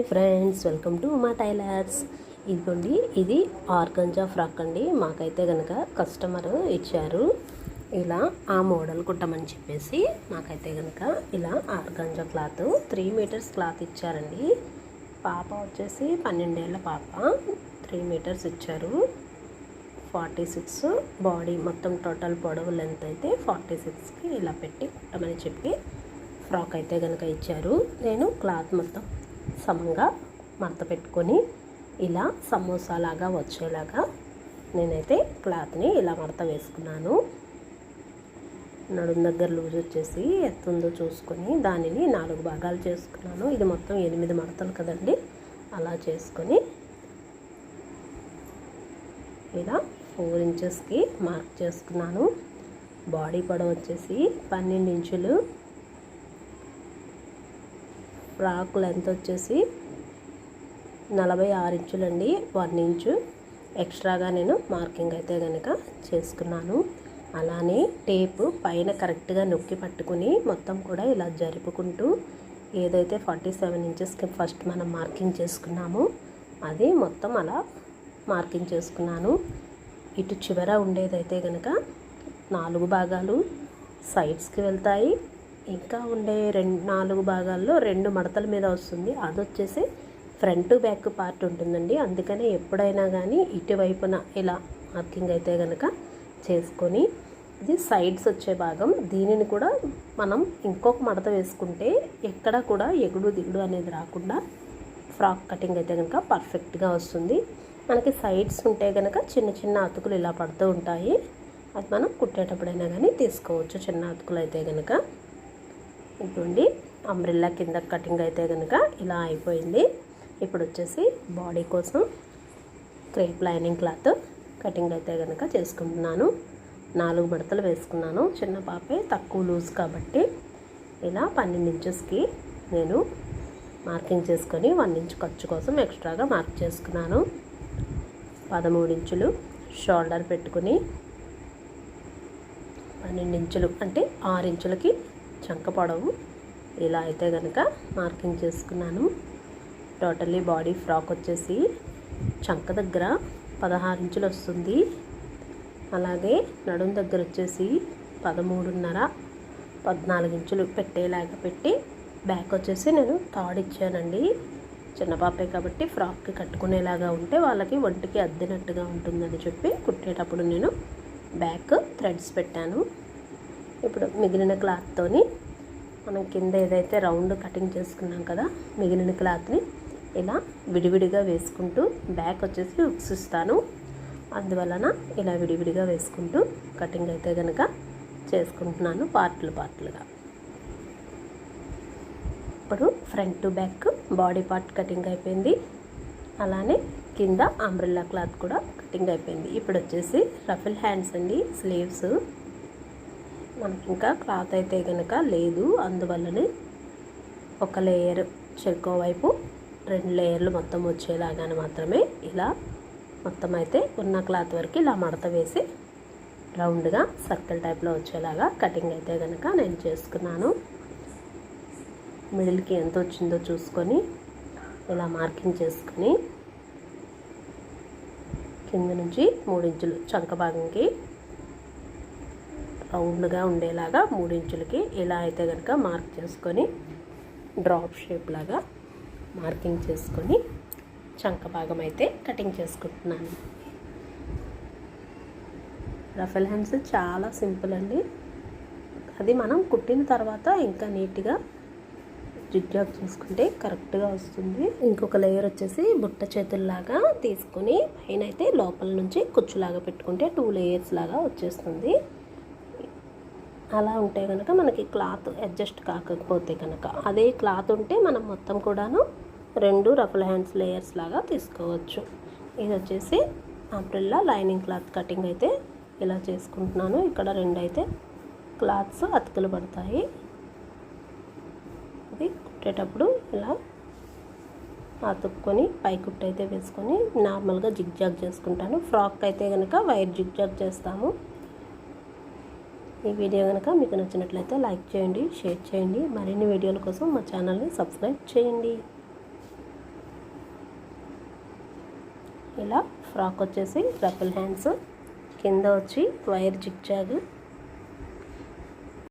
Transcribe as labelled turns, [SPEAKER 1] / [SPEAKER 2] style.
[SPEAKER 1] Friends welcome to మా tailors. ఇదిగోండి ఇది ఆర్గంజా ఫ్రాక్ అండి. మాకైతే కనుక కస్టమర్ ఇచ్చారు. ఇలా ఆ మోడల్ కుట్టమని చెప్పేసి మాకైతే కనుక ఇలా organza cloth three metres cloth ఇచ్చారండి. పాప వచ్చేసి పన్నెండేళ్ళ పాప త్రీ మీటర్స్ ఇచ్చారు. ఫార్టీ సిక్స్ బాడీ మొత్తం టోటల్ పొడవు లెంత్ అయితే ఫార్టీ సిక్స్కి ఇలా పెట్టి కుట్టమని చెప్పి ఫ్రాక్ అయితే కనుక ఇచ్చారు. నేను క్లాత్ మొత్తం సమంగా మడత పెట్టుకొని ఇలా సమోసాలాగా వచ్చేలాగా నేనైతే క్లాత్ని ఇలా మడత వేసుకున్నాను. నడుం దగ్గర లూజ్ వచ్చేసి ఎత్తుందో చూసుకొని దానిని నాలుగు భాగాలు చేసుకున్నాను. ఇది మొత్తం ఎనిమిది మడతలు కదండి. అలా చేసుకొని ఇలా ఫోర్ ఇంచెస్కి మార్క్ చేసుకున్నాను. బాడీ పొడవు వచ్చేసి పన్నెండు ఇంచులు. ఫ్రాక్ లెంత్ వచ్చేసి నలభై ఆరు ఇంచులండి వన్ ఇంచు. ఎక్స్ట్రాగా నేను మార్కింగ్ అయితే కనుక చేసుకున్నాను. అలానే టేపు పైన కరెక్ట్గా నొక్కి పట్టుకుని మొత్తం కూడా ఇలా జరుపుకుంటూ ఏదైతే ఫార్టీ సెవెన్ ఇంచెస్కి ఫస్ట్ మనం మార్కింగ్ చేసుకున్నామో అది మొత్తం అలా మార్కింగ్ చేసుకున్నాను. ఇటు చివర ఉండేదైతే కనుక నాలుగు భాగాలు సైడ్స్కి వెళ్తాయి. ఇంకా ఉండే రెండు నాలుగు భాగాల్లో రెండు మడతల మీద వస్తుంది. అది వచ్చేసి ఫ్రంట్ బ్యాక్ పార్ట్ ఉంటుందండి. అందుకనే ఎప్పుడైనా కానీ ఇటువైపున ఇలా మార్కింగ్ అయితే కనుక చేసుకొని ఇది సైడ్స్ వచ్చే భాగం. దీనిని కూడా మనం ఇంకొక మడత వేసుకుంటే ఎక్కడ కూడా ఎగుడు దిగుడు అనేది రాకుండా ఫ్రాక్ కటింగ్ అయితే కనుక పర్ఫెక్ట్గా వస్తుంది. మనకి సైడ్స్ ఉంటే కనుక చిన్న చిన్న అతుకులు ఇలా పడుతూ ఉంటాయి. అది మనం కుట్టేటప్పుడైనా కానీ తీసుకోవచ్చు. చిన్న అతుకులు అయితే కనుక ఇటువంటి అంబ్రిల్లా కింద కటింగ్ అయితే కనుక ఇలా అయిపోయింది. ఇప్పుడు వచ్చేసి బాడీ కోసం క్రేప్ లైనింగ్ క్లాత్ కటింగ్ అయితే కనుక చేసుకుంటున్నాను. నాలుగు మడతలు వేసుకున్నాను. చిన్న పాపే తక్కువ లూజ్ కాబట్టి ఇలా పన్నెండు ఇంచెస్కి నేను మార్కింగ్ చేసుకొని వన్ ఇంచ్ ఖర్చు కోసం ఎక్స్ట్రాగా మార్క్ చేసుకున్నాను. పదమూడు ఇంచులు షోల్డర్ పెట్టుకుని పన్నెండు ఇంచులు అంటే ఆరు ఇంచులకి చంక పొడవు. ఇలా అయితే కనుక మార్కింగ్ చేసుకున్నాను. టోటల్లీ బాడీ ఫ్రాక్ వచ్చేసి చంక దగ్గర పదహారు ఇంచులు వస్తుంది. అలాగే నడుం దగ్గర వచ్చేసి పదమూడున్నర పద్నాలుగు ఇంచులు పెట్టేలాగా పెట్టి బ్యాక్ వచ్చేసి నేను థాడ్ ఇచ్చానండి. చిన్నపాపే కాబట్టి ఫ్రాక్కి కట్టుకునేలాగా ఉంటే వాళ్ళకి ఒంటికి అద్దినట్టుగా ఉంటుందని చెప్పి కుట్టేటప్పుడు నేను బ్యాక్ థ్రెడ్స్ పెట్టాను. ఇప్పుడు మిగిలిన క్లాత్తోని మనం కింద ఏదైతే రౌండ్ కటింగ్ చేసుకున్నాం కదా మిగిలిన క్లాత్ని ఇలా విడివిడిగా వేసుకుంటూ బ్యాక్ వచ్చేసి ఉక్సిస్తాను. అందువలన ఇలా విడివిడిగా వేసుకుంటూ కటింగ్ అయితే కనుక చేసుకుంటున్నాను పార్ట్లు పార్ట్లుగా. ఇప్పుడు front to back body part cutting అయిపోయింది. అలానే కింద అంబ్రిల్లా క్లాత్ కూడా కటింగ్ అయిపోయింది. ఇప్పుడు వచ్చేసి రఫిల్ హ్యాండ్స్ అండి స్లీవ్స్. మనకి ఇంకా క్లాత్ అయితే కనుక లేదు. అందువల్లనే ఒక లేయర్ చెక్కో వైపు రెండు లేయర్లు మొత్తం వచ్చేలాగానే మాత్రమే ఇలా మొత్తం అయితే ఉన్న క్లాత్ వరకు ఇలా మడత వేసి రౌండ్గా సర్కిల్ టైప్లో వచ్చేలాగా కటింగ్ అయితే కనుక నేను చేసుకున్నాను. మిడిల్కి ఎంత వచ్చిందో చూసుకొని ఇలా మార్కింగ్ చేసుకొని కింద నుంచి మూడించులు చంక భాగంకి రౌండ్గా ఉండేలాగా మూడించులకి ఇలా అయితే కనుక మార్క్ చేసుకొని డ్రాప్ షేప్ లాగా మార్కింగ్ చేసుకొని చంక భాగం అయితే కటింగ్ చేసుకుంటున్నాను. రఫెల్ హ్యాండ్స్ చాలా సింపుల్ అండి. అది మనం కుట్టిన తర్వాత ఇంకా నీట్గా జిగ్జాగ్ చేసుకుంటే కరెక్ట్గా వస్తుంది. ఇంకొక లేయర్ వచ్చేసి బుట్ట చేతుల్లాగా తీసుకొని పైన అయితే లోపల నుంచి కుచ్చులాగా పెట్టుకుంటే టూ లేయర్స్ లాగా వచ్చేస్తుంది. అలా ఉంటే కనుక మనకి క్లాత్ అడ్జస్ట్ కాకపోతే కనుక అదే క్లాత్ ఉంటే మనం మొత్తం కూడాను రెండు రఫల్ హ్యాండ్స్ లేయర్స్ లాగా తీసుకోవచ్చు. ఇది వచ్చేసి ఆప్రిల్లా లైనింగ్ క్లాత్ కటింగ్ అయితే ఇలా చేసుకుంటున్నాను. ఇక్కడ రెండు అయితే క్లాత్స్ అతుకులు పడతాయి. ఇది కుట్టేటప్పుడు ఇలా అతుక్కొని పై కుట్టు అయితే వేసుకొని నార్మల్గా జిగ్జాగ్ చేసుకుంటాను. ఫ్రాక్ అయితే కనుక వైర్ జిగ్జాగ్ చేస్తాము. ఈ వీడియో కనుక మీకు నచ్చినట్లయితే లైక్ చేయండి షేర్ చేయండి. మరిన్ని వీడియోల కోసం మా ఛానల్ని సబ్స్క్రైబ్ చేయండి. ఇలా ఫ్రాక్ వచ్చేసి డబుల్ హ్యాండ్స్ కింద వచ్చి వైర్ జిగ్జాగ్